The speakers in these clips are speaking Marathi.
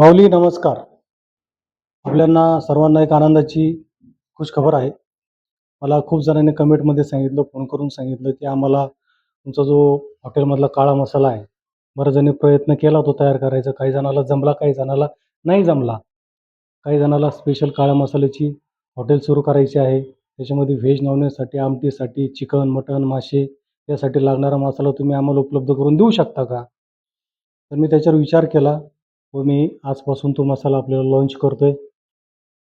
माऊली नमस्कार. आपल्यांना सर्वांना एक आनंदाची खुश खबर आहे. मला खूप जणांनी कमेंटमध्ये सांगितलं फोन करून सांगितलं की आम्हाला तुमचा जो हॉटेलमधला काळा मसाला आहे बऱ्याच जणी प्रयत्न केला तो तयार करायचा. काही जणाला जमला काही जणाला नाही जमला. काही जणाला स्पेशल काळ्या मसाल्याची हॉटेल सुरू करायची आहे. त्याच्यामध्ये व्हेज नॉनव्हेजसाठी आमटीसाठी चिकन मटन मासे यासाठी लागणारा मसाला तुम्ही आम्हाला उपलब्ध करून देऊ शकता का? तर मी त्याच्यावर विचार केला. व मी आजपासून तो मसाला आपल्याला लॉन्च आहे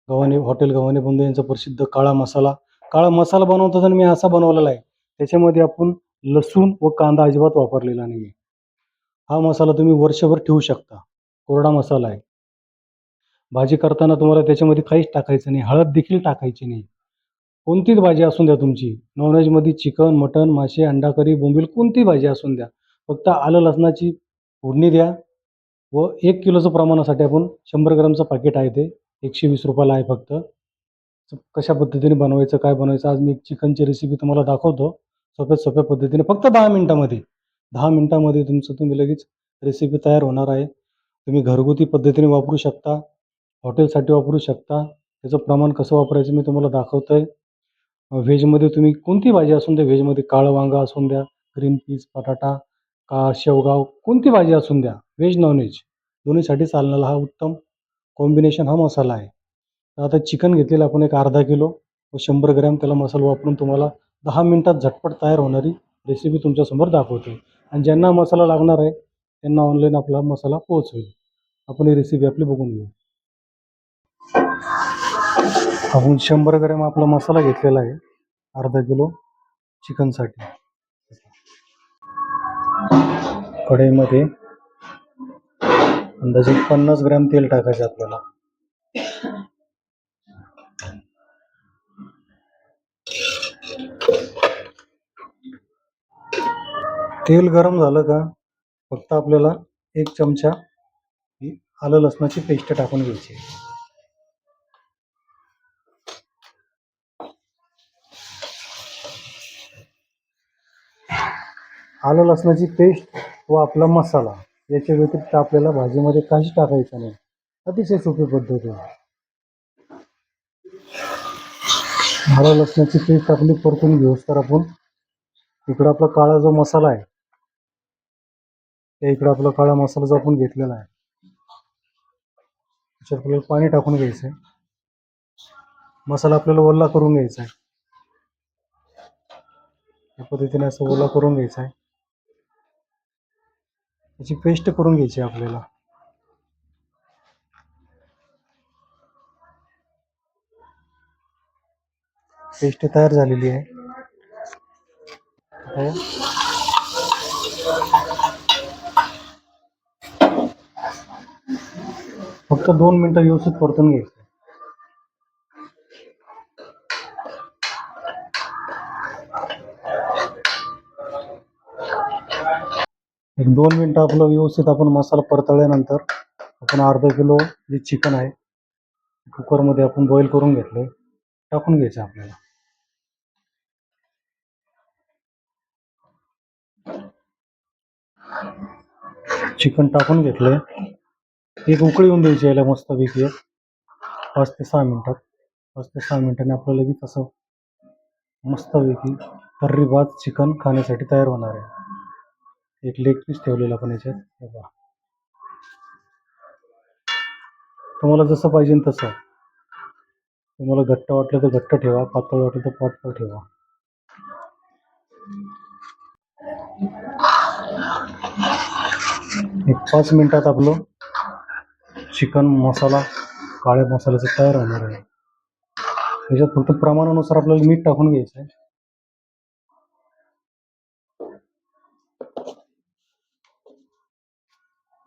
गव्हाणे हॉटेल गव्हाणे बंधू यांचा प्रसिद्ध काळा मसाला. काळा मसाला बनवताना मी असा बनवलेला आहे त्याच्यामध्ये आपण लसूण व कांदा अजिबात वापरलेला नाही आहे हा मसाला तुम्ही वर्षभर ठेवू शकता. कोरडा मसाला आहे. भाजी करताना तुम्हाला त्याच्यामध्ये काहीच टाकायचं नाही हळद देखील टाकायची नाही. कोणतीच भाजी असून द्या तुमची. नॉनव्हेजमध्ये चिकन मटन मासे अंडा करी बोंबील कोणती भाजी असून द्या. फक्त आलं लसणाची फोडणी द्या. व एक किलोचं प्रमाणासाठी आपण शंभर ग्रामचं पाकिट आहे ते. एकशे वीस रुपयाला आहे फक्त. कशा पद्धतीने बनवायचं काय बनवायचं आज मी चिकनची रेसिपी तुम्हाला दाखवतो. सोप्या सोप्या पद्धतीने फक्त दहा मिनटामध्ये. दहा मिनटामध्ये तुमचं तुम्ही लगेच रेसिपी तयार होणार आहे. तुम्ही घरगुती पद्धतीने वापरू शकता हॉटेलसाठी वापरू शकता. त्याचं प्रमाण कसं वापरायचं मी तुम्हाला दाखवतो आहे व्हेजमध्ये तुम्ही कोणती भाजी असून द्या व्हेजमध्ये काळं वांगा असून द्या ग्रीन पीस बटाटा का शेवगाव कोणती भाजी असून द्या. व्हेज नॉनव्हेज दोन्हीसाठी चालणारा हा उत्तम कॉम्बिनेशन हा मसाला आहे. तर आता चिकन घेतलेलं आपण एक अर्धा किलो व शंभर ग्रॅम त्याला मसाला वापरून तुम्हाला दहा मिनटात झटपट तयार होणारी रेसिपी तुमच्यासमोर दाखवतो आणि ज्यांना मसाला लागणार आहे त्यांना ऑनलाईन आपला मसाला पोहोचवेल. आपण ही रेसिपी आपली बघून घेऊ. आपण शंभर ग्रॅम आपला मसाला घेतलेला आहे अर्धा किलो चिकनसाठी कढईमध्ये अंदाजे पन्नास ग्रॅम तेल टाकायचं आपल्याला. तेल गरम झालं का फक्त आपल्याला एक चमचा आलं लसणाची पेस्ट टाकून घ्यायची. आलं लसणाची पेस्ट व आपला मसाला. याच्या व्यतिरिक्त आपल्याला भाजीमध्ये काहीच टाकायचं नाही. अतिशय सोपी पद्धत आहे. हरा लसणाची पेस्ट आपली परतून घेऊस तर आपण. इकडं आपला काळा जो मसाला आहे त्या इकडं आपला काळा मसाला जो आपण घेतलेला आहे त्याच्यात आपल्याला पाणी टाकून घ्यायचं आहे मसाला आपल्याला ओला करून घ्यायचा आहे या पद्धतीने असं ओला करून घ्यायचा आहे याची पेस्ट करून घ्यायची आपल्याला. पेस्ट तयार झालेली आहे. फक्त दोन मिनटं व्यवस्थित परतून घ्यायचं. एक दोन मिनटं आपलं व्यवस्थित आपण मसाला परतळल्यानंतर आपण अर्धा किलो जे चिकन आहे कुकरमध्ये आपण बॉईल करून घेतलं टाकून घ्यायचं आपल्याला. चिकन टाकून घेतलंय. एक उकळी येऊन द्यायची याला मस्तपैकी एक पाच ते सहा मिनिटात पाच ते सहा मिनिटांनी आपल्याला लगेच असं मस्तपैकी तर्री भात चिकन खाण्यासाठी तयार होणार आहे. एक लेग पीस ठेवलेला पण याच्यात. बघा तुम्हाला जसं पाहिजे तसं. तुम्हाला घट्ट वाटलं तर घट्ट ठेवा पातळ वाटलं तर पातळ ठेवा. एक पाच मिनिटात आपलं चिकन मसाला काळ्या मसाल्याचं तयार होणार आहे. त्याच्यात फक्त प्रमाणानुसार आपल्याला मीठ टाकून घ्यायचं आहे.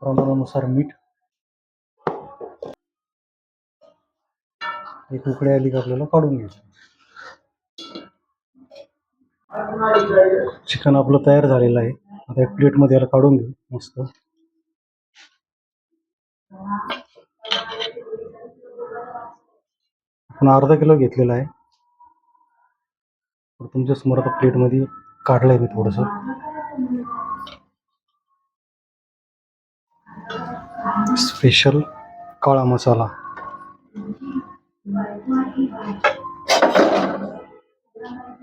प्रमाणानुसार मीठ. एक उकळी आली की आपल्याला काढून घ्यायचं. चिकन आपलं तयार झालेलं आहे. आता एक प्लेटमध्ये याला काढून घेऊ. मस्त. आपण अर्धा किलो घेतलेला आहे. तर तुमच्यासमोर आता प्लेटमध्ये काढलं आहे मी थोडंसं. स्पेशल काळा मसाला.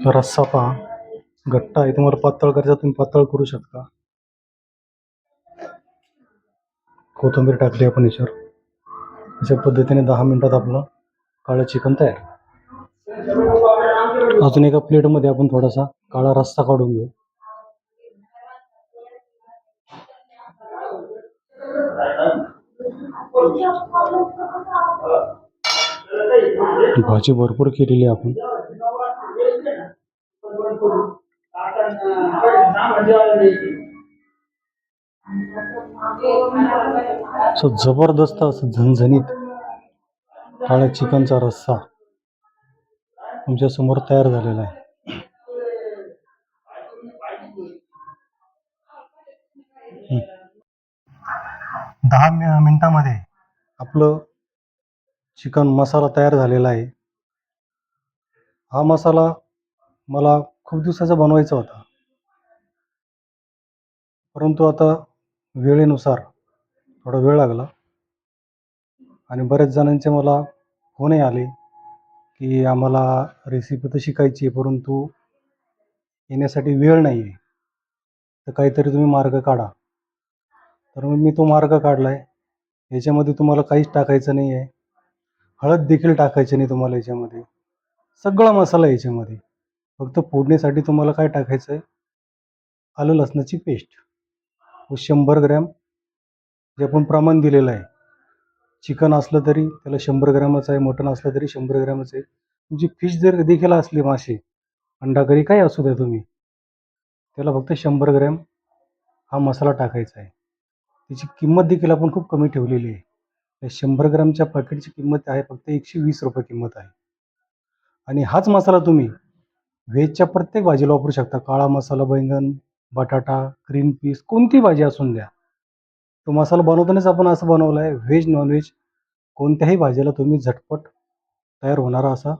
रस्सा पहा. घट्ट आहे. तुम्हाला पातळ करायचा तुम्ही पातळ करू शकता. कोथिंबीर टाकली आपण याच्यावर. अशा पद्धतीने दहा मिनिटात आपलं काळं चिकन तयार. अजून एका प्लेटमध्ये आपण थोडासा काळा रस्सा काढून घेऊ. भाजी भरपूर केलेली आहे आपण. जबरदस्त असं झणझणीत काळ्या चिकनचा रस्सा तुमच्यासमोर तयार झालेला आहे. दहा मिनिटामध्ये आपलं चिकन मसाला तयार झालेला आहे. हा मसाला मला खूप दिवसाचा बनवायचा होता. परंतु आता वेळेनुसार थोडा वेळ लागला आणि बऱ्याच जणांचे मला फोनही आले की आम्हाला रेसिपी तर शिकायची आहे परंतु येण्यासाठी वेळ नाही आहे तर काहीतरी तुम्ही मार्ग काढा. तर मग मी तो मार्ग काढला आहे याच्यामध्ये तुम्हाला काहीच टाकायचं नाही आहे. हळद देखील टाकायची नाही तुम्हाला याच्यामध्ये. सगळा मसाला याच्यामध्ये. फक्त फोडणीसाठी तुम्हाला काय टाकायचं आहे आलं लसणाची पेस्ट. व शंभर ग्रॅम जे आपण प्रमाण दिलेलं आहे. चिकन असलं तरी त्याला शंभर ग्रॅमच आहे मटण असलं तरी शंभर ग्रॅमच आहे. तुमची फिश जर देखील असली मासे अंडा करी काही असू द्या तुम्ही त्याला फक्त शंभर ग्रॅम हा मसाला टाकायचा आहे. त्याची किंमत देखील आपण खूप कमी ठेवलेली आहे. शंभर ग्रामच्या पॅकेटची किंमत आहे फक्त एकशे वीस रुपये किंमत आहे. आणि हाच मसाला तुम्ही व्हेजच्या प्रत्येक भाजीला वापरू शकता. काळा मसाला बैंगन बटाटा ग्रीन पीस कोणती भाजी असून द्या. तो मसाला बनवतानाच आपण असं बनवलं आहे व्हेज नॉनव्हेज कोणत्याही भाजीला तुम्ही झटपट तयार होणारा असा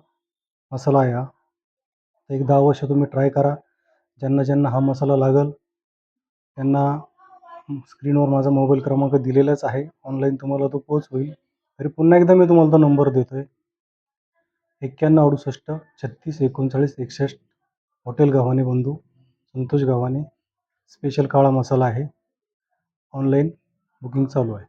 मसाला आहे हा. तर एकदा अवश्य तुम्ही ट्राय करा. ज्यांना ज्यांना हा मसाला लागल त्यांना स्क्रीनवर माझा मोबाईल क्रमांक दिलेलाच आहे. ऑनलाईन तुम्हाला तो पोच होईल तरी पुन्हा एकदा मी तुम्हाला तो नंबर देतो आहे एक्क्याण्णव अडुसष्ट छत्तीस एकोणचाळीस एकसष्ट. हॉटेल गव्हाणे बंधू. संतोष गव्हाणे. स्पेशल काळा मसाला आहे. ऑनलाईन बुकिंग चालू आहे.